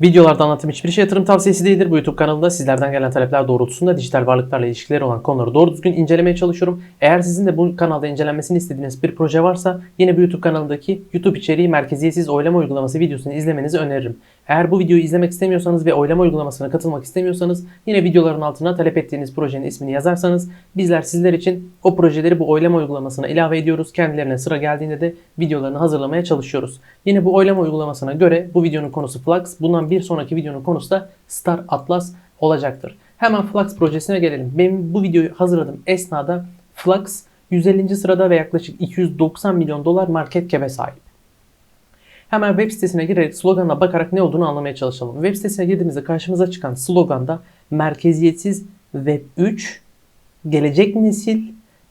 Videolarda anlattığım hiçbir şey yatırım tavsiyesi değildir. Bu YouTube kanalında sizlerden gelen talepler doğrultusunda dijital varlıklarla ilişkileri olan konuları doğru düzgün incelemeye çalışıyorum. Eğer sizin de bu kanalda incelenmesini istediğiniz bir proje varsa yine bu YouTube kanalındaki YouTube içeriği merkeziyetsiz oylama uygulaması videosunu izlemenizi öneririm. Eğer bu videoyu izlemek istemiyorsanız ve oylama uygulamasına katılmak istemiyorsanız yine videoların altına talep ettiğiniz projenin ismini yazarsanız bizler sizler için o projeleri bu oylama uygulamasına ilave ediyoruz. Kendilerine sıra geldiğinde de videolarını hazırlamaya çalışıyoruz. Yine bu oylama uygulamasına göre bu videonun konusu Flux. Bundan bir sonraki videonun konusu da Star Atlas olacaktır. Hemen Flux projesine gelelim. Benim bu videoyu hazırladığım esnada Flux 150. sırada ve yaklaşık 290 milyon dolar market cap'e sahip. Hemen web sitesine girerek sloganına bakarak ne olduğunu anlamaya çalışalım. Web sitesine girdiğimizde karşımıza çıkan sloganda merkeziyetsiz Web 3, gelecek nesil,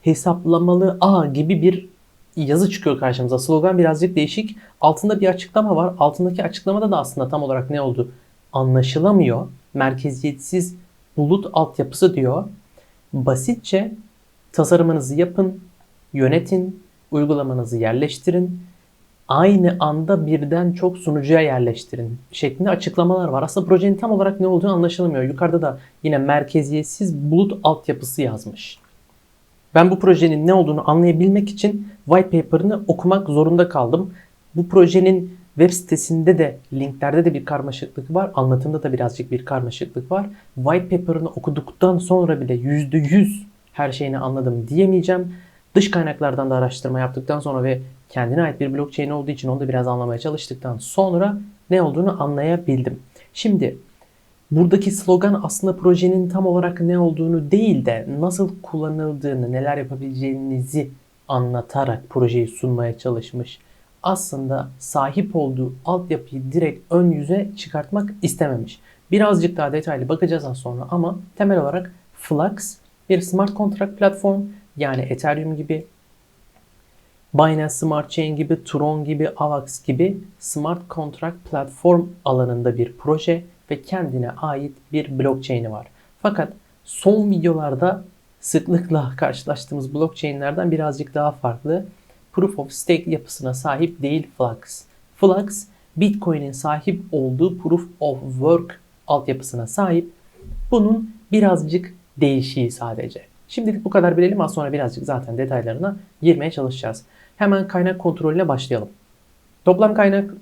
hesaplamalı ağ gibi bir yazı çıkıyor karşımıza. Slogan birazcık değişik. Altında bir açıklama var. Altındaki açıklamada da aslında tam olarak ne oldu anlaşılamıyor. Merkeziyetsiz bulut altyapısı diyor. Basitçe tasarımınızı yapın, yönetin, uygulamanızı yerleştirin, aynı anda birden çok sunucuya yerleştirin şeklinde açıklamalar var. Aslında projenin tam olarak ne olduğunu anlaşılamıyor. Yukarıda da yine merkeziyetsiz bulut altyapısı yazmış. Ben bu projenin ne olduğunu anlayabilmek için white paper'ını okumak zorunda kaldım. Bu projenin web sitesinde de linklerde de bir karmaşıklık var. Anlatımda da birazcık bir karmaşıklık var. White paper'ını okuduktan sonra bile %100 her şeyini anladım diyemeyeceğim. Dış kaynaklardan da araştırma yaptıktan sonra ve kendine ait bir blockchain olduğu için onu da biraz anlamaya çalıştıktan sonra ne olduğunu anlayabildim. Şimdi buradaki slogan aslında projenin tam olarak ne olduğunu değil de nasıl kullanıldığını, neler yapabileceğinizi anlatarak projeyi sunmaya çalışmış. Aslında sahip olduğu altyapıyı direkt ön yüze çıkartmak istememiş. Birazcık daha detaylı bakacağız az sonra ama temel olarak Flux bir smart contract platform yani Ethereum gibi Binance Smart Chain gibi, Tron gibi, Avax gibi smart contract platform alanında bir proje ve kendine ait bir blockchain'i var. Fakat son videolarda sıklıkla karşılaştığımız blockchain'lerden birazcık daha farklı. Proof of Stake yapısına sahip değil Flux. Flux, Bitcoin'in sahip olduğu Proof of Work altyapısına sahip. Bunun birazcık değişiği sadece. Şimdilik bu kadar bilelim. Az sonra birazcık zaten detaylarına girmeye çalışacağız. Hemen kaynak kontrolüne başlayalım. Toplam kaynak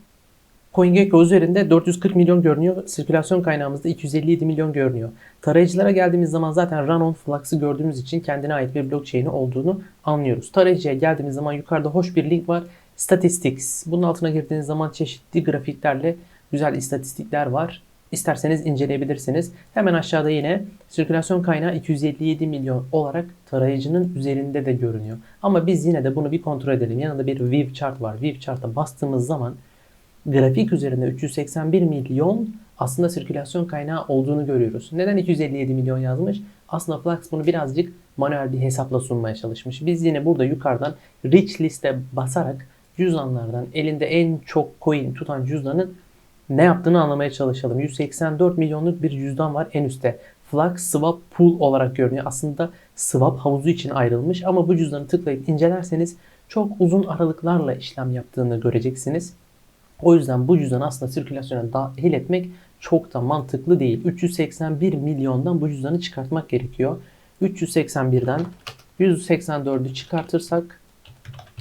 CoinGecko üzerinde 440 milyon görünüyor. Sirkülasyon kaynağımızda 257 milyon görünüyor. Tarayıcılara geldiğimiz zaman zaten Run on Flux'ı gördüğümüz için kendine ait bir blockchain'i olduğunu anlıyoruz. Tarayıcıya geldiğimiz zaman yukarıda hoş bir link var. Statistics. Bunun altına girdiğiniz zaman çeşitli grafiklerle güzel istatistikler var. İsterseniz inceleyebilirsiniz. Hemen aşağıda yine sirkülasyon kaynağı 257 milyon olarak tarayıcının üzerinde de görünüyor. Ama biz yine de bunu bir kontrol edelim. Yanında bir View chart var. View chart'a bastığımız zaman grafik üzerinde 381 milyon aslında sirkülasyon kaynağı olduğunu görüyoruz. Neden 257 milyon yazmış? Aslında Flux bunu birazcık manuel bir hesapla sunmaya çalışmış. Biz yine burada yukarıdan rich liste basarak cüzdanlardan elinde en çok coin tutan cüzdanın ne yaptığını anlamaya çalışalım. 184 milyonluk bir cüzdan var en üstte. Flux Swap Pool olarak görünüyor. Aslında swap havuzu için ayrılmış ama bu cüzdanı tıklayıp incelerseniz çok uzun aralıklarla işlem yaptığını göreceksiniz. O yüzden bu cüzdanı aslında sirkülasyona dahil etmek çok da mantıklı değil. 381 milyondan bu cüzdanı çıkartmak gerekiyor. 381'den 184'ü çıkartırsak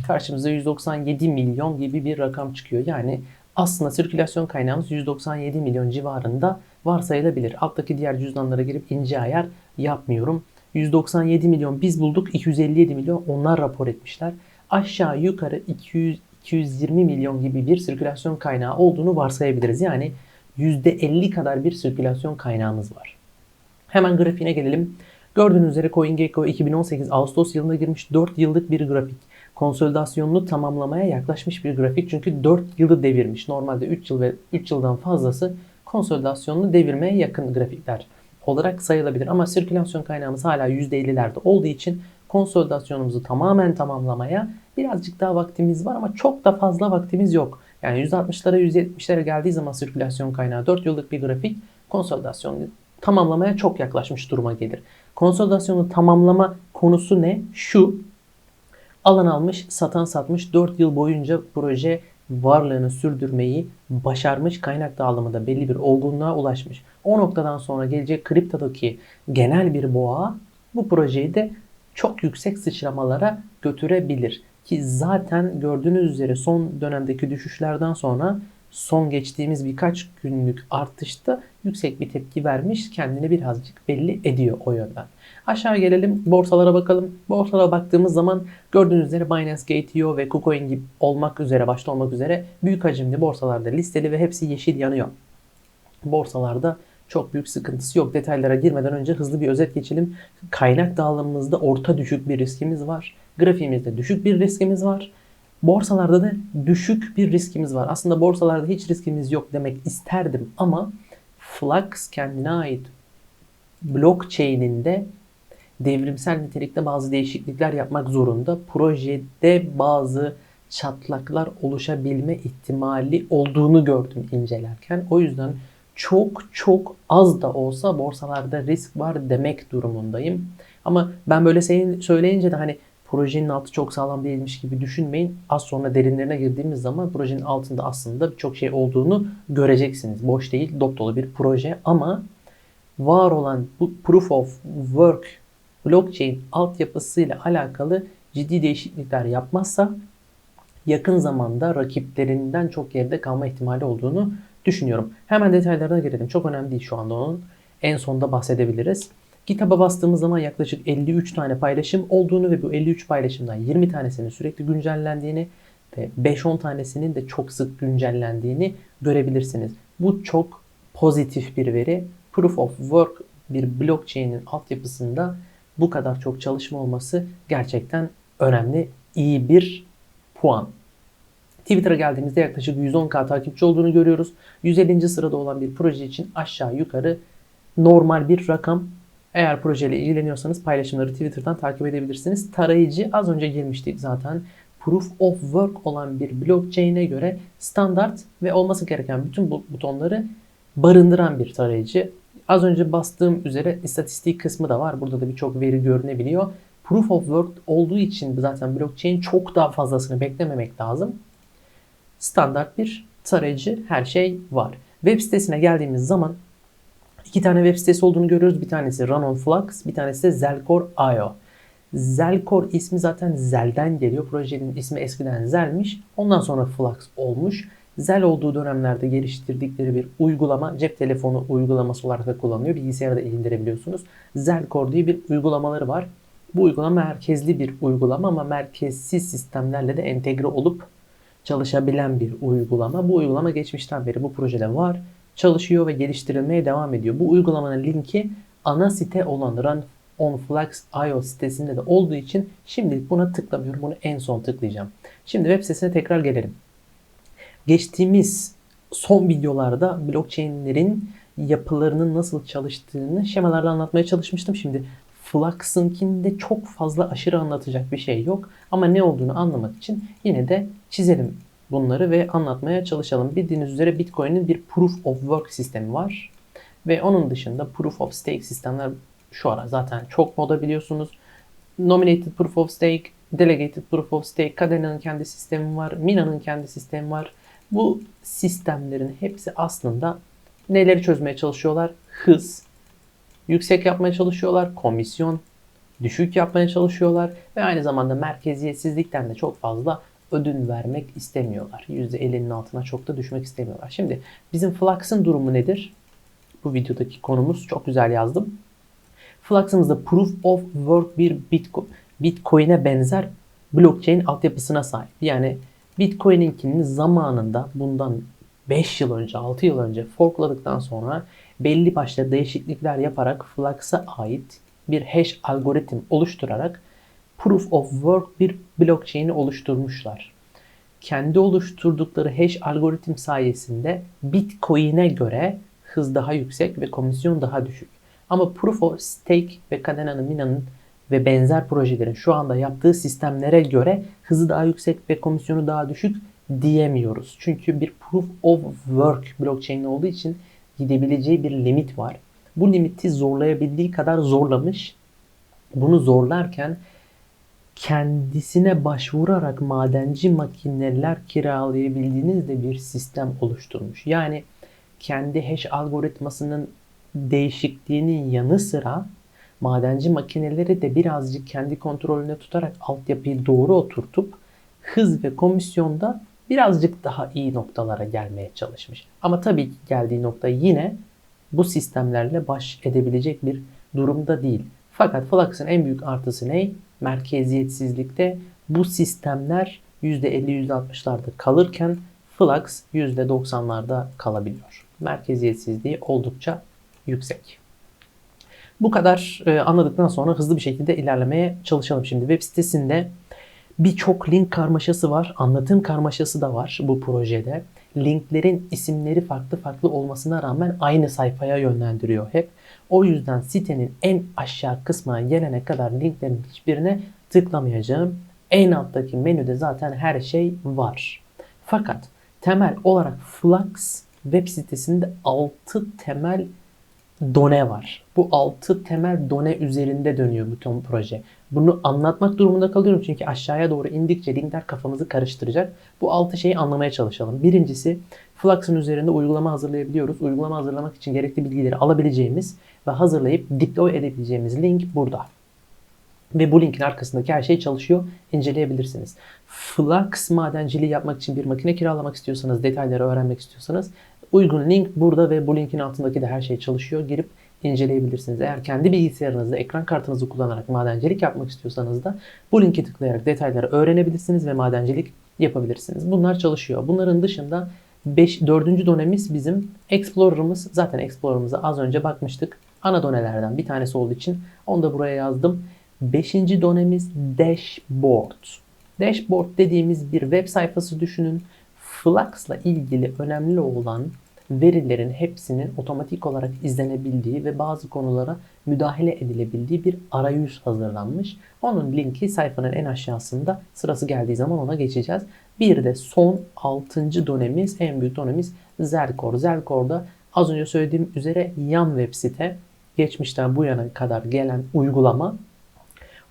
karşımıza 197 milyon gibi bir rakam çıkıyor. Yani aslında sirkülasyon kaynağımız 197 milyon civarında varsayılabilir. Alttaki diğer cüzdanlara girip ince ayar yapmıyorum. 197 milyon biz bulduk. 257 milyon onlar rapor etmişler. Aşağı yukarı 200 220 milyon gibi bir sirkülasyon kaynağı olduğunu varsayabiliriz. Yani %50 kadar bir sirkülasyon kaynağımız var. Hemen grafiğine gelelim. Gördüğünüz üzere CoinGecko 2018 Ağustos yılında girmiş 4 yıllık bir grafik. Konsolidasyonunu tamamlamaya yaklaşmış bir grafik. Çünkü 4 yılı devirmiş. Normalde 3 yıl ve 3 yıldan fazlası konsolidasyonunu devirmeye yakın grafikler olarak sayılabilir. Ama sirkülasyon kaynağımız hala %50'lerde olduğu için konsolidasyonumuzu tamamen tamamlamaya birazcık daha vaktimiz var ama çok da fazla vaktimiz yok. Yani %60'lara %70'lere geldiği zaman sirkülasyon kaynağı 4 yıllık bir grafik konsolidasyonu tamamlamaya çok yaklaşmış duruma gelir. Konsolidasyonu tamamlama konusu ne? Şu alan almış, satan satmış 4 yıl boyunca proje varlığını sürdürmeyi başarmış. Kaynak dağılımında belli bir olgunluğa ulaşmış. O noktadan sonra gelecek kriptodaki genel bir boğa bu projeyi de çok yüksek sıçramalara götürebilir. Ki zaten gördüğünüz üzere son dönemdeki düşüşlerden sonra son geçtiğimiz birkaç günlük artışta yüksek bir tepki vermiş. Kendini birazcık belli ediyor o yönden. Aşağı gelelim borsalara bakalım. Borsalara baktığımız zaman gördüğünüz üzere Binance Gate.io ve KuCoin gibi olmak üzere başta olmak üzere büyük hacimli borsalarda listeli ve hepsi yeşil yanıyor. Borsalarda çok büyük sıkıntısı yok. Detaylara girmeden önce hızlı bir özet geçelim. Kaynak dağılımımızda orta düşük bir riskimiz var. Grafiğimizde düşük bir riskimiz var. Borsalarda da düşük bir riskimiz var. Aslında borsalarda hiç riskimiz yok demek isterdim ama Flux kendine ait blockchain'inde devrimsel nitelikte bazı değişiklikler yapmak zorunda. Projede bazı çatlaklar oluşabilme ihtimali olduğunu gördüm incelerken. O yüzden çok çok az da olsa borsalarda risk var demek durumundayım. Ama ben böyle söyleyince de hani projenin altı çok sağlam değilmiş gibi düşünmeyin. Az sonra derinlerine girdiğimiz zaman projenin altında aslında birçok şey olduğunu göreceksiniz. Boş değil, dop dolu bir proje ama var olan bu proof of work blockchain altyapısıyla alakalı ciddi değişiklikler yapmazsa yakın zamanda rakiplerinden çok geride kalma ihtimali olduğunu düşünüyorum. Hemen detaylarına girelim. Çok önemli değil şu anda onun. En sonda bahsedebiliriz. Kitaba bastığımız zaman yaklaşık 53 tane paylaşım olduğunu ve bu 53 paylaşımdan 20 tanesinin sürekli güncellendiğini ve 5-10 tanesinin de çok sık güncellendiğini görebilirsiniz. Bu çok pozitif bir veri. Proof of Work bir blockchain'in altyapısında bu kadar çok çalışma olması gerçekten önemli, iyi bir puan. Twitter'a geldiğimizde yaklaşık 110k takipçi olduğunu görüyoruz. 150. sırada olan bir proje için aşağı yukarı normal bir rakam. Eğer projeyle ilgileniyorsanız paylaşımları Twitter'dan takip edebilirsiniz. Tarayıcı az önce girmiştik zaten. Proof of Work olan bir blockchain'e göre standart ve olması gereken bütün butonları barındıran bir tarayıcı. Az önce bastığım üzere istatistik kısmı da var. Burada da birçok veri görünebiliyor. Proof of Work olduğu için zaten blockchain çok daha fazlasını beklememek lazım. Standart bir tarayıcı her şey var. Web sitesine geldiğimiz zaman iki tane web sitesi olduğunu görüyoruz. Bir tanesi Run on Flux, bir tanesi de Zelcore.io. Zelcore ismi zaten Zel'den geliyor. Projenin ismi eskiden Zel'miş. Ondan sonra Flux olmuş. Zel olduğu dönemlerde geliştirdikleri bir uygulama, cep telefonu uygulaması olarak da kullanılıyor. Bilgisayara da indirebiliyorsunuz. Zelcore diye bir uygulamaları var. Bu uygulama merkezli bir uygulama ama merkezsiz sistemlerle de entegre olup çalışabilen bir uygulama. Bu uygulama geçmişten beri bu projede var. Çalışıyor ve geliştirilmeye devam ediyor. Bu uygulamanın linki ana site olan Run on Flux.io sitesinde de olduğu için şimdilik buna tıklamıyorum. Bunu en son tıklayacağım. Şimdi web sitesine tekrar gelelim. Geçtiğimiz son videolarda blockchain'lerin yapılarının nasıl çalıştığını şemalarla anlatmaya çalışmıştım. Şimdi Flux'ınkinde çok fazla aşırı anlatacak bir şey yok. Ama ne olduğunu anlamak için yine de çizelim bunları ve anlatmaya çalışalım. Bildiğiniz üzere Bitcoin'in bir Proof of Work sistemi var. Ve onun dışında Proof of Stake sistemler şu ara zaten çok moda biliyorsunuz. Nominated Proof of Stake, Delegated Proof of Stake, Cadena'nın kendi sistemi var, Mina'nın kendi sistemi var. Bu sistemlerin hepsi aslında neleri çözmeye çalışıyorlar? Hız, yüksek yapmaya çalışıyorlar, komisyon düşük yapmaya çalışıyorlar ve aynı zamanda merkeziyetsizlikten de çok fazla ödün vermek istemiyorlar. %50'nin altına çok da düşmek istemiyorlar. Şimdi bizim Flux'ın durumu nedir? Bu videodaki konumuz çok güzel yazdım. Flux'ımızda Proof of Work bir Bitcoin, Bitcoin'e benzer blockchain altyapısına sahip. Yani Bitcoin'inkinin zamanında bundan 5 yıl önce, 6 yıl önce forkladıktan sonra belli başlı değişiklikler yaparak Flux'a ait bir hash algoritm oluşturarak Proof of Work bir blockchain'i oluşturmuşlar. Kendi oluşturdukları hash algoritm sayesinde Bitcoin'e göre hız daha yüksek ve komisyon daha düşük. Ama Proof of Stake ve Cadena'nın, Mina'nın ve benzer projelerin şu anda yaptığı sistemlere göre hızı daha yüksek ve komisyonu daha düşük diyemiyoruz. Çünkü bir proof of work blockchain olduğu için gidebileceği bir limit var. Bu limiti zorlayabildiği kadar zorlamış. Bunu zorlarken kendisine başvurarak madenci makineler kiralayabildiğiniz de bir sistem oluşturmuş. Yani kendi hash algoritmasının değişikliğinin yanı sıra madenci makineleri de birazcık kendi kontrolüne tutarak altyapıyı doğru oturtup hız ve komisyonda birazcık daha iyi noktalara gelmeye çalışmış. Ama tabii ki geldiği nokta yine bu sistemlerle baş edebilecek bir durumda değil. Fakat Flux'ın en büyük artısı ne? Merkeziyetsizlikte bu sistemler %50-%60'larda kalırken Flux %90'larda kalabiliyor. Merkeziyetsizliği oldukça yüksek. Bu kadar e, anladıktan sonra hızlı bir şekilde ilerlemeye çalışalım şimdi. Web sitesinde birçok link karmaşası var, anlatım karmaşası da var bu projede. Linklerin isimleri farklı farklı olmasına rağmen aynı sayfaya yönlendiriyor hep. O yüzden sitenin en aşağı kısmına gelene kadar linklerin hiçbirine tıklamayacağım. En alttaki menüde zaten her şey var. Fakat temel olarak Flux web sitesinde 6 temel done var. Bu 6 temel done üzerinde dönüyor bütün proje. Bunu anlatmak durumunda kalıyorum çünkü aşağıya doğru indikçe linkler kafamızı karıştıracak. Bu 6 şeyi anlamaya çalışalım. Birincisi Flux'ın üzerinde uygulama hazırlayabiliyoruz. Uygulama hazırlamak için gerekli bilgileri alabileceğimiz ve hazırlayıp deploy edebileceğimiz link burada. Ve bu linkin arkasındaki her şey çalışıyor. İnceleyebilirsiniz. Flux madenciliği yapmak için bir makine kiralamak istiyorsanız, detayları öğrenmek istiyorsanız uygun link burada ve bu linkin altındaki de her şey çalışıyor. Girip inceleyebilirsiniz. Eğer kendi bilgisayarınızda ekran kartınızı kullanarak madencilik yapmak istiyorsanız da bu linki tıklayarak detayları öğrenebilirsiniz ve madencilik yapabilirsiniz. Bunlar çalışıyor. Bunların dışında 5 4. donemiz bizim Explorer'ımız. Zaten Explorer'ımıza az önce bakmıştık. Ana donelerden bir tanesi olduğu için onu da buraya yazdım. 5. donemiz Dashboard. Dashboard dediğimiz bir web sayfası düşünün. Flux'la ilgili önemli olan verilerin hepsinin otomatik olarak izlenebildiği ve bazı konulara müdahale edilebildiği bir arayüz hazırlanmış. Onun linki sayfanın en aşağısında sırası geldiği zaman ona geçeceğiz. Bir de son 6. dönemimiz, en büyük dönemimiz Zelkor. Zelkor'da az önce söylediğim üzere yan web site. Geçmişten bu yana kadar gelen uygulama.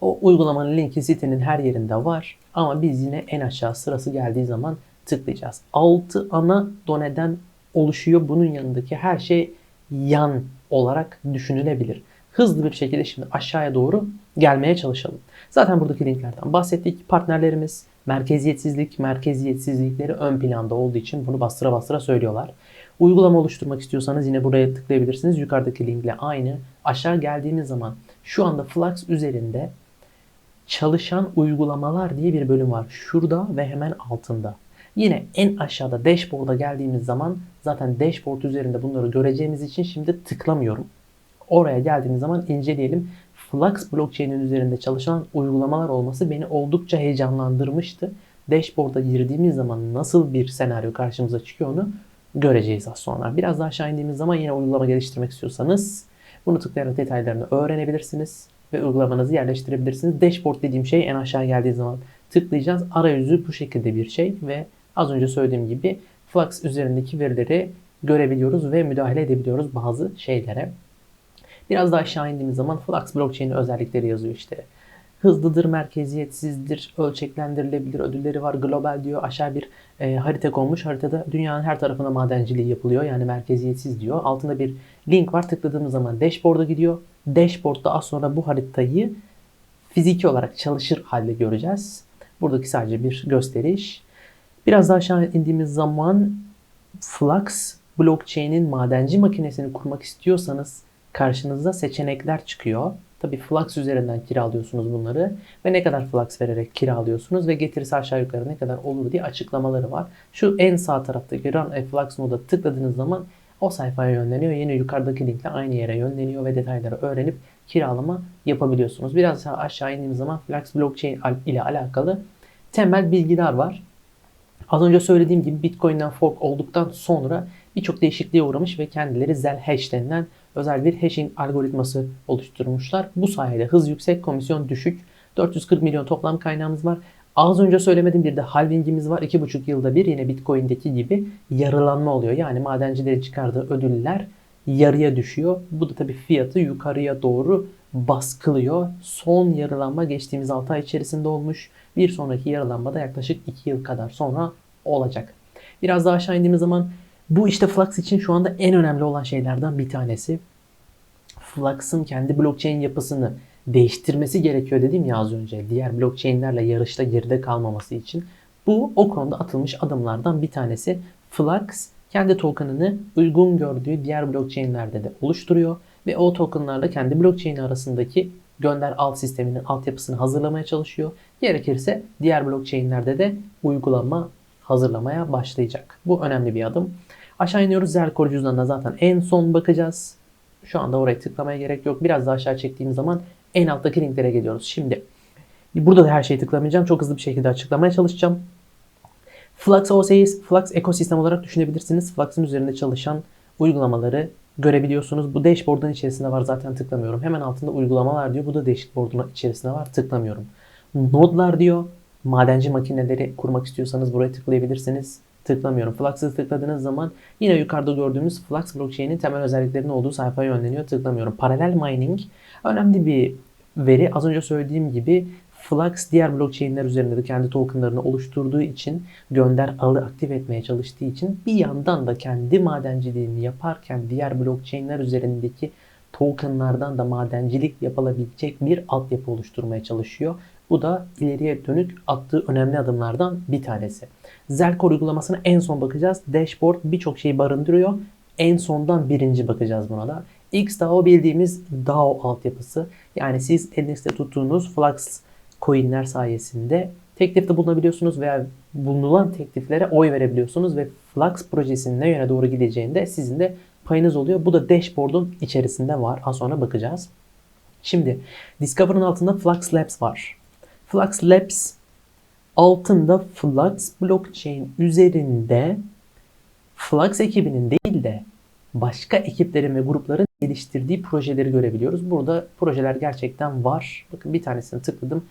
O uygulamanın linki sitenin her yerinde var. Ama biz yine en aşağı sırası geldiği zaman tıklayacağız. 6 ana doneden oluşuyor. Bunun yanındaki her şey yan olarak düşünülebilir. Hızlı bir şekilde şimdi aşağıya doğru gelmeye çalışalım. Zaten buradaki linklerden bahsettik. Partnerlerimiz merkeziyetsizlik, merkeziyetsizlikleri ön planda olduğu için bunu bastıra bastıra söylüyorlar. Uygulama oluşturmak istiyorsanız yine buraya tıklayabilirsiniz. Yukarıdaki linkle aynı. Aşağı geldiğimiz zaman şu anda Flux üzerinde çalışan uygulamalar diye bir bölüm var. Şurada ve hemen altında. Yine en aşağıda dashboard'a geldiğimiz zaman zaten dashboard üzerinde bunları göreceğimiz için şimdi tıklamıyorum. Oraya geldiğimiz zaman inceleyelim. Flux blockchain'in üzerinde çalışan uygulamalar olması beni oldukça heyecanlandırmıştı. Dashboard'a girdiğimiz zaman nasıl bir senaryo karşımıza çıkıyor onu göreceğiz az sonra. Biraz daha aşağı indiğimiz zaman yine uygulama geliştirmek istiyorsanız bunu tıklayarak detaylarını öğrenebilirsiniz ve uygulamanızı yerleştirebilirsiniz. Dashboard dediğim şey en aşağı geldiği zaman tıklayacağız. Arayüzü bu şekilde bir şey ve Az önce söylediğim gibi Flux üzerindeki verileri görebiliyoruz ve müdahale edebiliyoruz bazı şeylere. Biraz daha aşağı indiğimiz zaman Flux blockchain özellikleri yazıyor işte. Hızlıdır, merkeziyetsizdir, ölçeklendirilebilir ödülleri var. Global diyor. Aşağı bir e, harita konmuş. Haritada dünyanın her tarafına madenciliği yapılıyor. Yani merkeziyetsiz diyor. Altında bir link var. Tıkladığımız zaman dashboard'a gidiyor. Dashboard'da az sonra bu haritayı fiziki olarak çalışır halde göreceğiz. Buradaki sadece bir gösteriş. Biraz daha aşağı indiğimiz zaman Flux blockchain'in madenci makinesini kurmak istiyorsanız karşınıza seçenekler çıkıyor. Tabii Flux üzerinden kiralıyorsunuz bunları ve ne kadar Flux vererek kiralıyorsunuz ve getirisi aşağı yukarı ne kadar olur diye açıklamaları var. Şu en sağ taraftaki Run a Flux moda tıkladığınız zaman o sayfaya yönleniyor. Yine yukarıdaki linkle aynı yere yönleniyor ve detayları öğrenip kiralama yapabiliyorsunuz. Biraz daha aşağı indiğimiz zaman Flux blockchain ile alakalı temel bilgiler var. Az önce söylediğim gibi Bitcoin'den fork olduktan sonra birçok değişikliğe uğramış ve kendileri Zel Hash denilen özel bir hashing algoritması oluşturmuşlar. Bu sayede hız yüksek, komisyon düşük. 440 milyon toplam kaynağımız var. Az önce söylemedim bir de halvingimiz var. 2,5 yılda bir yine Bitcoin'deki gibi yarılanma oluyor. Yani madencilerin çıkardığı ödüller yarıya düşüyor. Bu da tabii fiyatı yukarıya doğru baskılıyor. Son yarılanma geçtiğimiz 6 ay içerisinde olmuş. Bir sonraki yarılanma da yaklaşık 2 yıl kadar sonra olacak. Biraz daha aşağı indiğimiz zaman bu işte Flux için şu anda en önemli olan şeylerden bir tanesi. Flux'ın kendi blockchain yapısını değiştirmesi gerekiyor dedim ya az önce. Diğer blockchain'lerle yarışta geride kalmaması için. Bu o konuda atılmış adımlardan bir tanesi. Flux kendi token'ını uygun gördüğü diğer blockchain'lerde de oluşturuyor ve o token'larla kendi blockchain arasındaki gönder alt sisteminin altyapısını hazırlamaya çalışıyor. Gerekirse diğer blockchain'lerde de uygulama hazırlamaya başlayacak. Bu önemli bir adım. Aşağı iniyoruz. Zerkor cüzdanına zaten en son bakacağız. Şu anda oraya tıklamaya gerek yok. Biraz daha aşağı çektiğim zaman en alttaki linklere geliyoruz. Şimdi burada da her şeyi tıklamayacağım. Çok hızlı bir şekilde açıklamaya çalışacağım. Flux OS'yi Flux ekosistem olarak düşünebilirsiniz. Flux'ın üzerinde çalışan uygulamaları görebiliyorsunuz. Bu dashboard'un içerisinde var zaten tıklamıyorum. Hemen altında uygulamalar diyor. Bu da dashboard'un içerisinde var tıklamıyorum. Nodlar diyor. Madenci makineleri kurmak istiyorsanız buraya tıklayabilirsiniz. Tıklamıyorum. Flux'ı tıkladığınız zaman yine yukarıda gördüğümüz Flux blockchain'in temel özelliklerinin olduğu sayfaya yönleniyor. Tıklamıyorum. Paralel mining önemli bir veri. Az önce söylediğim gibi Flux diğer blockchain'ler üzerinde de kendi tokenlarını oluşturduğu için gönder alı aktif etmeye çalıştığı için bir yandan da kendi madenciliğini yaparken diğer blockchain'ler üzerindeki tokenlardan da madencilik yapılabilecek bir altyapı oluşturmaya çalışıyor. Bu da ileriye dönük attığı önemli adımlardan bir tanesi. Zelkor uygulamasına en son bakacağız. Dashboard birçok şeyi barındırıyor. En sondan birinci bakacağız buna da. XDAO bildiğimiz DAO altyapısı. Yani siz elinizde tuttuğunuz Flux coinler sayesinde teklifte bulunabiliyorsunuz veya bulunan tekliflere oy verebiliyorsunuz ve Flux projesinin ne yöne doğru gideceğinde sizin de payınız oluyor. Bu da dashboard'un içerisinde var. Az sonra bakacağız. Şimdi Discover'ın altında Flux Labs var. Flux Labs altında Flux blockchain üzerinde Flux ekibinin değil de başka ekiplerin ve grupların geliştirdiği projeleri görebiliyoruz. Burada projeler gerçekten var. Bakın bir tanesini tıkladım.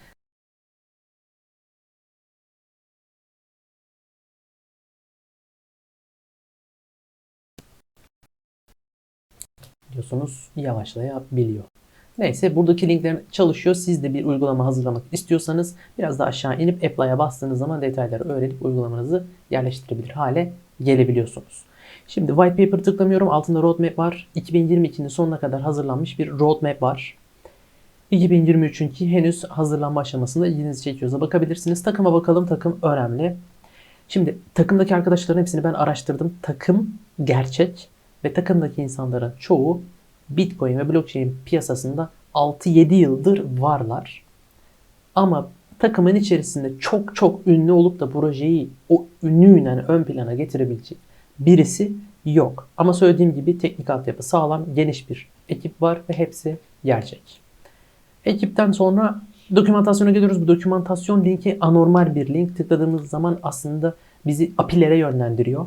Diyorsunuz yavaşlayabiliyor. Neyse buradaki linkler çalışıyor. Siz de bir uygulama hazırlamak istiyorsanız biraz daha aşağı inip Apply'a bastığınız zaman detayları öğrenip uygulamanızı yerleştirebilir hale gelebiliyorsunuz. Şimdi white paper tıklamıyorum. Altında roadmap var. 2022'nin sonuna kadar hazırlanmış bir roadmap var. 2023'ünki henüz hazırlanma aşamasında ilginizi çekiyorsa bakabilirsiniz. Takıma bakalım. Takım önemli. Şimdi takımdaki arkadaşların hepsini ben araştırdım. Takım gerçek ve takımdaki insanların çoğu Bitcoin ve blockchain piyasasında 6-7 yıldır varlar. Ama takımın içerisinde çok çok ünlü olup da projeyi o ünlüyle ön plana getirebilecek birisi yok. Ama söylediğim gibi teknik altyapı sağlam, geniş bir ekip var ve hepsi gerçek. Ekipten sonra dokümantasyona geliyoruz. Bu dokümantasyon linki anormal bir link. Tıkladığımız zaman aslında bizi API'lere yönlendiriyor.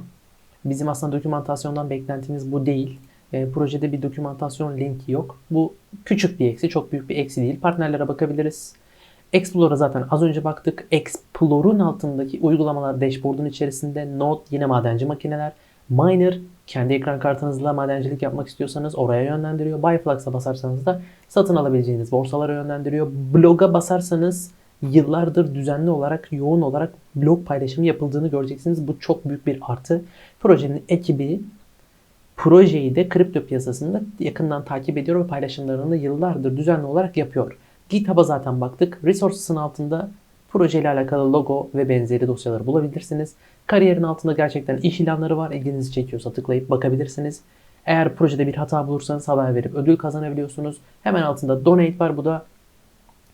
Bizim aslında dokümantasyondan beklentimiz bu değil. E, projede bir dokümantasyon linki yok. Bu küçük bir eksi, çok büyük bir eksi değil. Partnerlere bakabiliriz. Explorer'a zaten az önce baktık. Explorer'un altındaki uygulamalar dashboard'un içerisinde Node yine madenci makineler. Miner kendi ekran kartınızla madencilik yapmak istiyorsanız oraya yönlendiriyor. Buyflux'a basarsanız da satın alabileceğiniz borsalara yönlendiriyor. Blog'a basarsanız yıllardır düzenli olarak, yoğun olarak blog paylaşımı yapıldığını göreceksiniz. Bu çok büyük bir artı. Projenin ekibi projeyi de kripto piyasasında yakından takip ediyor ve paylaşımlarını yıllardır düzenli olarak yapıyor. GitHub'a zaten baktık. Resources'ın altında projeyle alakalı logo ve benzeri dosyaları bulabilirsiniz. Kariyerin altında gerçekten iş ilanları var. İlginizi çekiyorsa tıklayıp bakabilirsiniz. Eğer projede bir hata bulursanız haber verip ödül kazanabiliyorsunuz. Hemen altında donate var. Bu da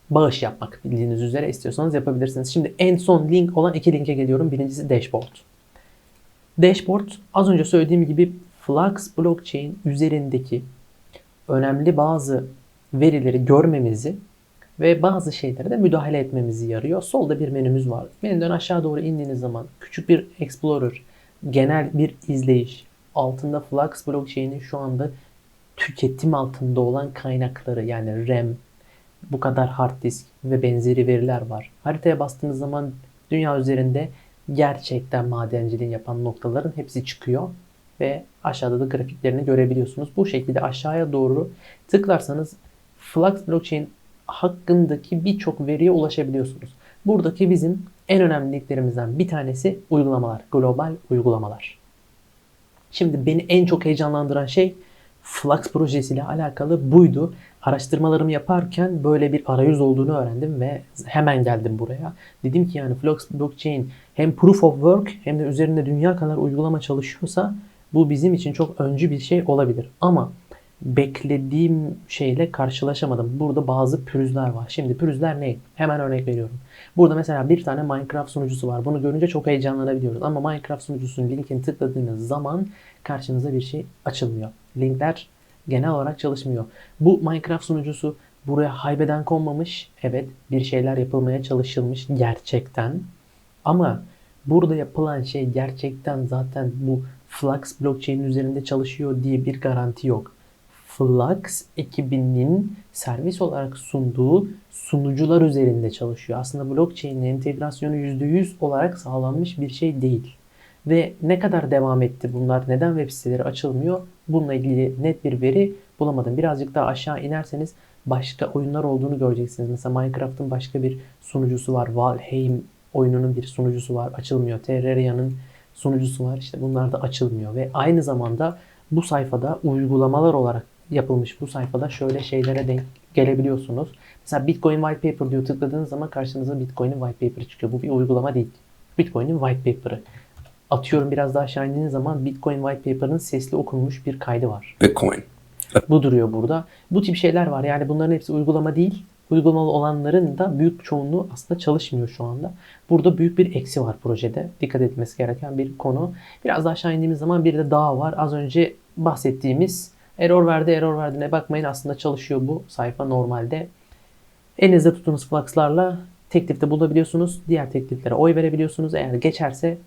bağış yapmak bildiğiniz üzere istiyorsanız yapabilirsiniz. Şimdi en son link olan iki linke geliyorum. Birincisi dashboard. Dashboard az önce söylediğim gibi Flux blockchain üzerindeki önemli bazı verileri görmemizi ve bazı şeylere de müdahale etmemizi yarıyor. Solda bir menümüz var. Menüden aşağı doğru indiğiniz zaman küçük bir explorer, genel bir izleyiş, altında Flux blockchain'in şu anda tüketim altında olan kaynakları yani RAM, bu kadar hard disk ve benzeri veriler var. Haritaya bastığınız zaman dünya üzerinde gerçekten madenciliğin yapan noktaların hepsi çıkıyor ve aşağıda da grafiklerini görebiliyorsunuz. Bu şekilde aşağıya doğru tıklarsanız Flux blockchain hakkındaki birçok veriye ulaşabiliyorsunuz. Buradaki bizim en önemli linklerimizden bir tanesi uygulamalar, global uygulamalar. Şimdi beni en çok heyecanlandıran şey Flux projesiyle alakalı buydu. Araştırmalarımı yaparken böyle bir arayüz olduğunu öğrendim ve hemen geldim buraya. Dedim ki yani Flux blockchain hem proof of work hem de üzerinde dünya kadar uygulama çalışıyorsa bu bizim için çok öncü bir şey olabilir. Ama beklediğim şeyle karşılaşamadım. Burada bazı pürüzler var. Şimdi pürüzler ne? Hemen örnek veriyorum. Burada mesela bir tane Minecraft sunucusu var. Bunu görünce çok heyecanlanabiliyoruz. Ama Minecraft sunucusunun linkini tıkladığınız zaman karşınıza bir şey açılmıyor. Linkler genel olarak çalışmıyor. Bu Minecraft sunucusu buraya haybeden konmamış. Evet bir şeyler yapılmaya çalışılmış gerçekten. Ama burada yapılan şey gerçekten zaten bu Flux blockchain üzerinde çalışıyor diye bir garanti yok. Flux ekibinin servis olarak sunduğu sunucular üzerinde çalışıyor. Aslında blockchain'in entegrasyonu %100 olarak sağlanmış bir şey değil. Ve ne kadar devam etti bunlar, neden web siteleri açılmıyor? Bununla ilgili net bir veri bulamadım. Birazcık daha aşağı inerseniz başka oyunlar olduğunu göreceksiniz. Mesela Minecraft'ın başka bir sunucusu var. Valheim oyununun bir sunucusu var. Açılmıyor. Terraria'nın sunucusu var. İşte bunlar da açılmıyor. Ve aynı zamanda bu sayfada uygulamalar olarak yapılmış bu sayfada şöyle şeylere denk gelebiliyorsunuz. Mesela Bitcoin White Paper diyor tıkladığınız zaman karşınıza Bitcoin'in White Paper çıkıyor. Bu bir uygulama değil. Bitcoin'in White Paper'ı. Atıyorum biraz daha aşağı indiğiniz zaman Bitcoin White Paper'ın sesli okunmuş bir kaydı var. Bitcoin. Bu duruyor burada. Bu tip şeyler var. Yani bunların hepsi uygulama değil. Uygulamalı olanların da büyük çoğunluğu aslında çalışmıyor şu anda. Burada büyük bir eksi var projede. Dikkat etmesi gereken bir konu. Biraz daha aşağı indiğimiz zaman bir de daha var. Az önce bahsettiğimiz error verdi, error verdiğine bakmayın. Aslında çalışıyor bu sayfa normalde. Elinizde tuttuğunuz flux'larla teklifte bulabiliyorsunuz. Diğer tekliflere oy verebiliyorsunuz. Eğer geçerse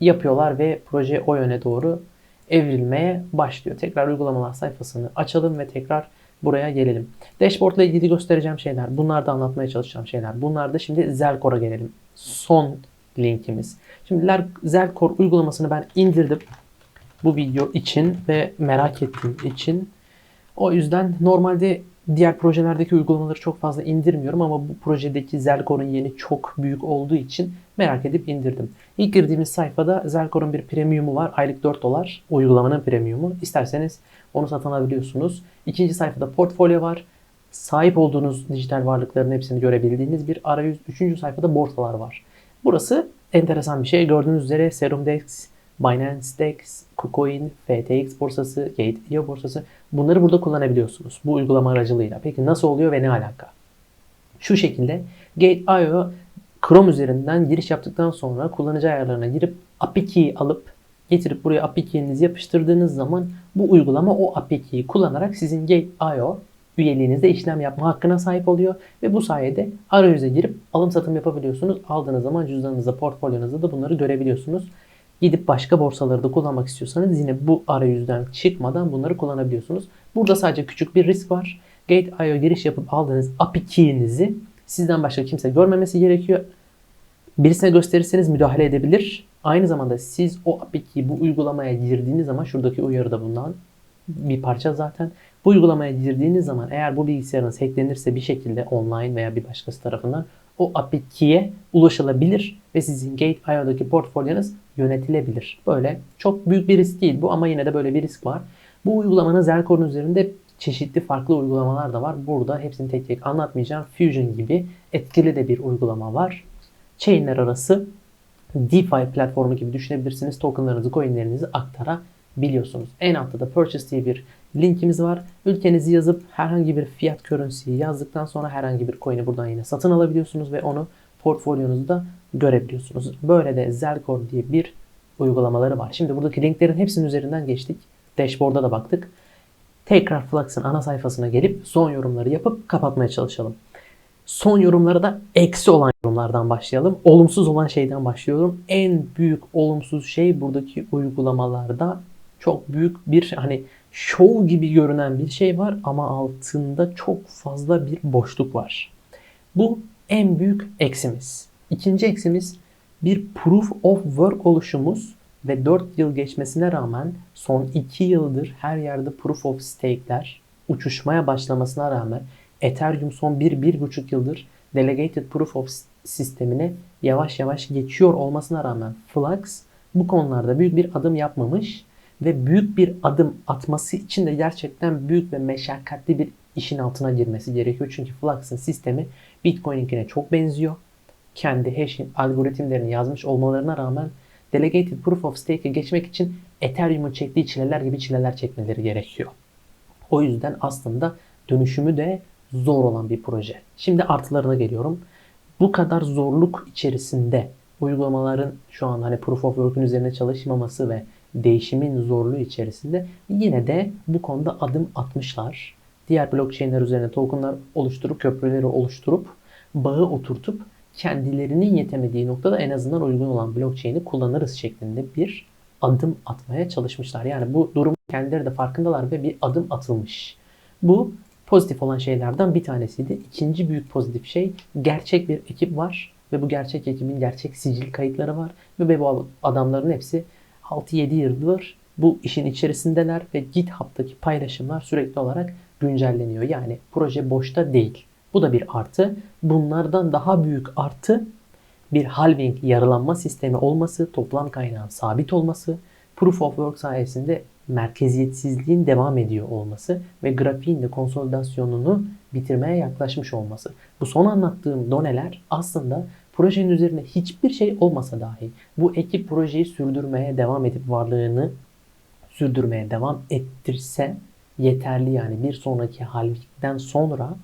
yapıyorlar ve proje o yöne doğru evrilmeye başlıyor. Tekrar uygulamalar sayfasını açalım ve tekrar buraya gelelim. Dashboard ile ilgili göstereceğim şeyler. Bunlar da anlatmaya çalışacağım şeyler. Bunlar da şimdi Zelcore'a gelelim. Son linkimiz. Şimdi Zelcore uygulamasını ben indirdim. Bu video için ve merak ettiğim için. O yüzden normalde diğer projelerdeki uygulamaları çok fazla indirmiyorum ama bu projedeki Zelcore'un yeni çok büyük olduğu için merak edip indirdim. İlk girdiğimiz sayfada Zelcore'un bir premiumu var. Aylık 4 dolar uygulamanın premiumu. İsterseniz onu satın alabiliyorsunuz. İkinci sayfada portfolyo var. Sahip olduğunuz dijital varlıkların hepsini görebildiğiniz bir arayüz. Üçüncü sayfada borsalar var. Burası enteresan bir şey. Gördüğünüz üzere Serum Dex, Binance Dex, KuCoin, FTX borsası, Gate.io borsası bunları burada kullanabiliyorsunuz bu uygulama aracılığıyla. Peki nasıl oluyor ve ne alaka? Şu şekilde Gate.io Chrome üzerinden giriş yaptıktan sonra kullanıcı ayarlarına girip API key alıp getirip buraya API key'inizi yapıştırdığınız zaman bu uygulama o API key'i kullanarak sizin Gate.io üyeliğinizde işlem yapma hakkına sahip oluyor ve bu sayede arayüze girip alım satım yapabiliyorsunuz. Aldığınız zaman cüzdanınızda, portfolyonuzda da bunları görebiliyorsunuz. Gidip başka borsaları da kullanmak istiyorsanız yine bu arayüzden çıkmadan bunları kullanabiliyorsunuz. Burada sadece küçük bir risk var. Gate.io giriş yapıp aldığınız API key'inizi sizden başka kimse görmemesi gerekiyor. Birisine gösterirseniz müdahale edebilir. Aynı zamanda siz o API key bu uygulamaya girdiğiniz zaman şuradaki uyarı da bundan bir parça zaten. Bu uygulamaya girdiğiniz zaman eğer bu bilgisayarınız hacklenirse bir şekilde online veya bir başkası tarafından o API key'e ulaşılabilir ve sizin Gate.io'daki portfolyonuz yönetilebilir. Böyle çok büyük bir risk değil bu ama yine de böyle bir risk var. Bu uygulamanın Zelcore'un üzerinde çeşitli farklı uygulamalar da var. Burada hepsini tek tek anlatmayacağım. Fusion gibi etkili de bir uygulama var. Chainler arası DeFi platformu gibi düşünebilirsiniz. Tokenlarınızı, coinlerinizi aktarabiliyorsunuz. En altta da Purchase diye bir linkimiz var. Ülkenizi yazıp herhangi bir fiyat currency'yi yazdıktan sonra herhangi bir coin'i buradan yine satın alabiliyorsunuz ve onu portfolyonuzda görebiliyorsunuz. Böyle de Zelcore diye bir uygulamaları var. Şimdi buradaki linklerin hepsinin üzerinden geçtik. Dashboard'a da baktık. Tekrar Flux'ın ana sayfasına gelip son yorumları yapıp kapatmaya çalışalım. Son yorumlara da eksi olan yorumlardan başlayalım. Olumsuz olan şeyden başlıyorum. En büyük olumsuz şey buradaki uygulamalarda çok büyük bir hani show gibi görünen bir şey var ama altında çok fazla bir boşluk var. Bu en büyük eksimiz. İkinci eksimiz bir proof of work oluşumuz ve 4 yıl geçmesine rağmen son 2 yıldır her yerde proof of stake'ler uçuşmaya başlamasına rağmen Ethereum son 1-1,5 yıldır Delegated Proof of sistemine yavaş yavaş geçiyor olmasına rağmen Flux bu konularda büyük bir adım yapmamış ve büyük bir adım atması için de gerçekten büyük ve meşakkatli bir işin altına girmesi gerekiyor. Çünkü Flux'ın sistemi Bitcoin'inkine çok benziyor. Kendi hashing algoritmlerini yazmış olmalarına rağmen Delegated Proof of Stake'e geçmek için Ethereum'un çektiği çileler gibi çileler çekmeleri gerekiyor. O yüzden aslında dönüşümü de zor olan bir proje. Şimdi artılarına geliyorum. Bu kadar zorluk içerisinde uygulamaların şu an hani Proof of Work'ün üzerine çalışmaması ve değişimin zorluğu içerisinde yine de bu konuda adım atmışlar. Diğer blockchain'ler üzerine tokenlar oluşturup, köprüleri oluşturup, bağı oturtup kendilerinin yetemediği noktada en azından uygun olan blockchain'i kullanırız şeklinde bir adım atmaya çalışmışlar. Yani bu durum kendileri de farkındalar ve bir adım atılmış. Bu pozitif olan şeylerden bir tanesiydi. İkinci büyük pozitif şey gerçek bir ekip var ve bu gerçek ekibin gerçek sicil kayıtları var ve bu adamların hepsi 6-7 yıldır bu işin içerisindeler ve GitHub'daki paylaşımlar sürekli olarak güncelleniyor. Yani proje boşta değil. Bu da bir artı. Bunlardan daha büyük artı bir halving yarılanma sistemi olması, toplam kaynağın sabit olması, Proof of Work sayesinde merkeziyetsizliğin devam ediyor olması ve grafiğin de konsolidasyonunu bitirmeye yaklaşmış olması. Bu son anlattığım doneler aslında projenin üzerine hiçbir şey olmasa dahi bu ekip projeyi sürdürmeye devam edip varlığını sürdürmeye devam ettirse yeterli yani bir sonraki halvikten sonra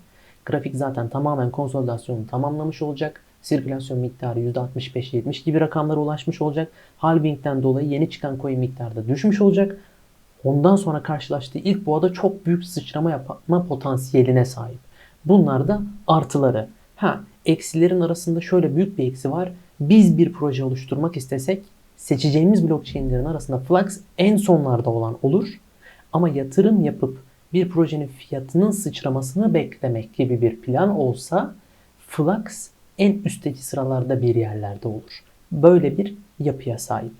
grafik zaten tamamen konsolidasyonu tamamlamış olacak. Sirkülasyon miktarı %65-70 gibi rakamlara ulaşmış olacak. Halving'den dolayı yeni çıkan coin miktarı da düşmüş olacak. Ondan sonra karşılaştığı ilk boğada çok büyük sıçrama yapma potansiyeline sahip. Bunlar da artıları. Ha, eksilerin arasında şöyle büyük bir eksi var. Biz bir proje oluşturmak istesek seçeceğimiz blockchain'lerin arasında Flux en sonlarda olan olur. Ama yatırım yapıp bir projenin fiyatının sıçramasını beklemek gibi bir plan olsa Flux en üstteki sıralarda bir yerlerde olur. Böyle bir yapıya sahip.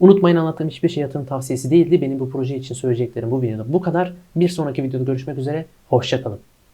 Unutmayın anlattığım hiçbir şey yatırım tavsiyesi değildi. Benim bu proje için söyleyeceklerim bu videoda bu kadar. Bir sonraki videoda görüşmek üzere. Hoşçakalın.